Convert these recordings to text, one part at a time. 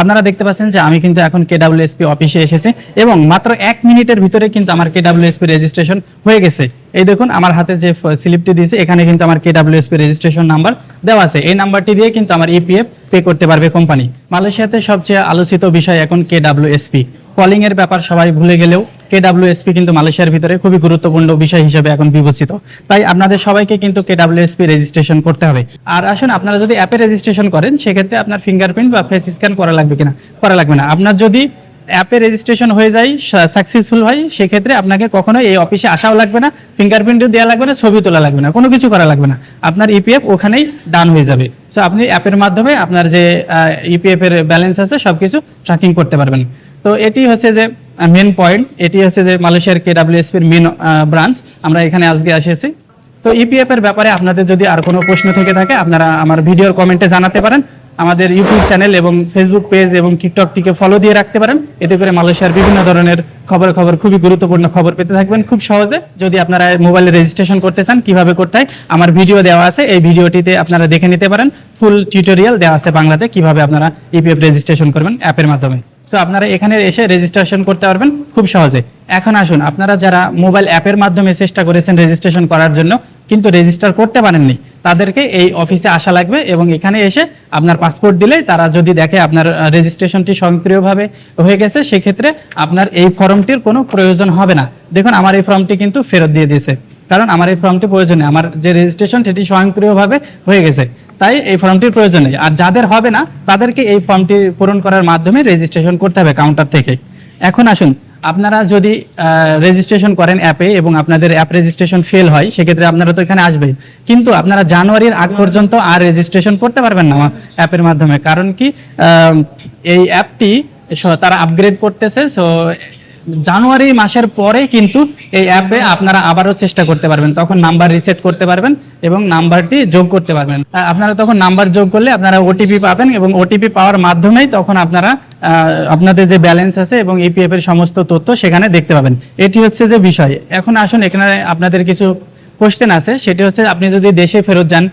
আপনারা দেখতে পাচ্ছেন যে আমি কিন্তু এখন কেডাব্লিউএসপি অফিসে এসেছি এবং মাত্র এক মিনিটের ভিতরে কিন্তু আমার কেডাব্লিউএসপি রেজিস্ট্রেশন হয়ে গেছে। এই দেখুন, আমার হাতে যে স্লিপটি দিয়েছে, এখানে কিন্তু আমার কেডাব্লিউএসপি রেজিস্ট্রেশন নাম্বার দেওয়া আছে। এই নাম্বারটি দিয়ে কিন্তু আমার ইপিএফ পে করতে পারবে কোম্পানি মালয়েশিয়াতে সবচেয়ে আলোচিত বিষয় এখন কেডাব্লিউএসপি কলিং এর ব্যাপার সবাই ভুলে গেলেও কেডাব্লিউএসপি কিন্তু মালয়েশিয়ার ভিতরে খুবই গুরুত্বপূর্ণ বিষয় হিসেবে এখন বিবেচিত। তাই আপনাদের সবাইকে কিন্তু কে ডাব্লিউ কেডাব্লিউএসপি রেজিস্ট্রেশন করতে হবে। আর আসুন, আপনারা যদি অ্যাপে রেজিস্ট্রেশন করেন, সেক্ষেত্রে আপনার ফিঙ্গারপ্রিন্ট বা ফেস স্ক্যান করা লাগবে কিনা? করা লাগবে না। আপনার যদি অ্যাপে রেজিস্ট্রেশন হয়ে যায় সাকসেসফুল হয়, সেক্ষেত্রে আপনাকে কখনো এই অফিসে আসাও লাগবে না ফিঙ্গারপ্রিন্টও দেওয়া লাগবে না, ছবি তোলা লাগবে না, কোনো কিছু করা লাগবে না। আপনার ইপিএফ ওখানেই ডান হয়ে যাবে। সো আপনি অ্যাপের মাধ্যমে আপনার যে ইপিএফ এর ব্যালেন্স আছে, সবকিছু ট্র্যাকিং করতে পারবেন। তো এটি হচ্ছে যে মেন পয়েন্ট এটি হচ্ছে যে মালয়েশিয়ার কেডাব্লিউএসপির মেন ব্রাঞ্চ আমরা এখানে আজকে এসেছি। তো ইপিএফ এর ব্যাপারে আপনাদের যদি আর কোনো প্রশ্ন থেকে থাকে, আপনারা আমার ভিডিওর কমেন্টে জানাতে পারেন। আমাদের ইউটিউব চ্যানেল এবং ফেসবুক পেজ এবং টিকটকটিকে ফলো দিয়ে রাখতে পারেন। এতে করে মালয়েশিয়ার বিভিন্ন ধরনের খবর খবর খুবই গুরুত্বপূর্ণ খবর পেতে থাকবেন খুব সহজে। যদি আপনারা মোবাইলে রেজিস্ট্রেশন করতে চান, কীভাবে করতে হয়, আমার ভিডিও দেওয়া আছে। এই ভিডিওটিতে আপনারা দেখে নিতে পারেন। ফুল টিউটোরিয়াল দেওয়া আছে বাংলাতে, কীভাবে আপনারা ইপিএফ রেজিস্ট্রেশন করবেন অ্যাপের মাধ্যমে। সো আপনারা এখানে এসে রেজিস্ট্রেশন করতে পারবেন খুব সহজে। এখন আসুন, আপনারা যারা মোবাইল অ্যাপের মাধ্যমে চেষ্টা করেছেন রেজিস্ট্রেশন করার জন্য, কিন্তু রেজিস্টার করতে পারেননি তাদেরকে এই অফিসে আসা লাগবে এবং এখানে এসে আপনার পাসপোর্ট দিলে তারা যদি দেখে আপনার রেজিস্ট্রেশনটি স্বয়ংক্রিয়ভাবে হয়ে গেছে, সেক্ষেত্রে আপনার এই ফর্মটির কোনো প্রয়োজন হবে না। দেখুন, আমার এই ফর্মটি কিন্তু ফেরত দিয়ে দিয়েছে। কারণ আমার এই ফর্মটি প্রয়োজন নেই। আমার যে রেজিস্ট্রেশন সেটি স্বয়ংক্রিয়ভাবে হয়ে গেছে। তাই এই ফর্মটির প্রয়োজন নেই। আর যাদের হবে না, তাদেরকে এই ফর্মটি পূরণ করার মাধ্যমে রেজিস্ট্রেশন করতে হবে কাউন্টার থেকে। এখন আসুন আপনারা যদি রেজিস্ট্রেশন করেন অ্যাপে এবং আপনাদের অ্যাপ রেজিস্ট্রেশন ফেল হয়, সেক্ষেত্রে আপনারা তো এখানে আসবেন কিন্তু আপনারা জানুয়ারির আগ পর্যন্ত আর রেজিস্ট্রেশন করতে পারবেন না অ্যাপের মাধ্যমে। কারণ কি এই অ্যাপটি তারা আপগ্রেড করতেছে সো জানুয়ারি মাসের পরে কিন্তু এই অ্যাপে আপনারা আবারও চেষ্টা করতে পারবেন। তখন নাম্বার রিসেট করতে পারবেন এবং নাম্বারটি যোগ করতে পারবেন। আপনারা তখন নাম্বার যোগ করলে আপনারা ওটিপি পাবেন এবং ওটিপি পাওয়ার মাধ্যমেই তখন আপনারা আপনাদের যে ব্যালেন্স আছে এবং ইপিএফ এর সমস্ত তথ্য সেখানে দেখতে পাবেন। এটি হচ্ছে যে বিষয়। এখন আসুন, এখানে আপনাদের কিছু কোশ্চেন আছে। সেটি হচ্ছে, আপনি যদি দেশে ফেরত যান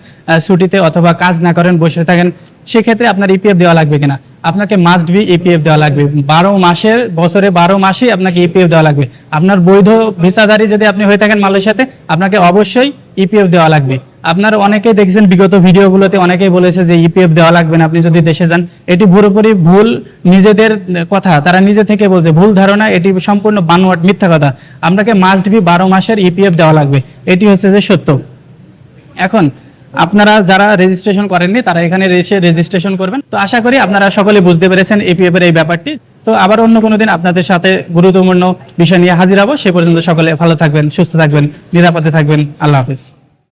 ছুটিতে অথবা কাজ না করেন, বসে থাকেন, সেক্ষেত্রে আপনার ইপিএফ দেওয়া লাগবে কিনা? আপনাকে মাস্ট বি ইপিএফ দেওয়া লাগবে। বারো মাসের, বছরে বারো মাসেই আপনাকে ইপিএফ দেওয়া লাগবে। আপনার বৈধ ভিসাধারী যদি আপনি হয়ে থাকেন মালয়েশিয়াতে, আপনাকে অবশ্যই ইপিএফ দেওয়া লাগবে। আপনার অনেকেই দেখছেন বিগত ভিডিওগুলোতে, অনেকেই বলেছে যে ইপিএফ দেওয়া লাগবে না, আপনি যদি দেশে যান, এটি পুরোপুরি ভুল, নিজেদের কথা, তারা নিজে থেকে বলছে, ভুল ধারণা, এটি সম্পূর্ণ বানোয়াট, মিথ্যা কথা। আপনাকে মাস্ট বি বারো মাসের ইপিএফ দেওয়া লাগবে। এটি হচ্ছে যে সত্য। এখন আপনারা যারা রেজিস্ট্রেশন করেননি, তারা এখানে এসে রেজিস্ট্রেশন করবেন। তো আশা করি আপনারা সকলে বুঝতে পেরেছেন এপিএফ এর এই ব্যাপারটি। তো আবার অন্য কোনো দিন আপনাদের সাথে গুরুত্বপূর্ণ বিষয় নিয়ে হাজির হব। সে পর্যন্ত সকলে ভালো থাকবেন, সুস্থ থাকবেন, নিরাপদে থাকবেন। আল্লাহ হাফিজ।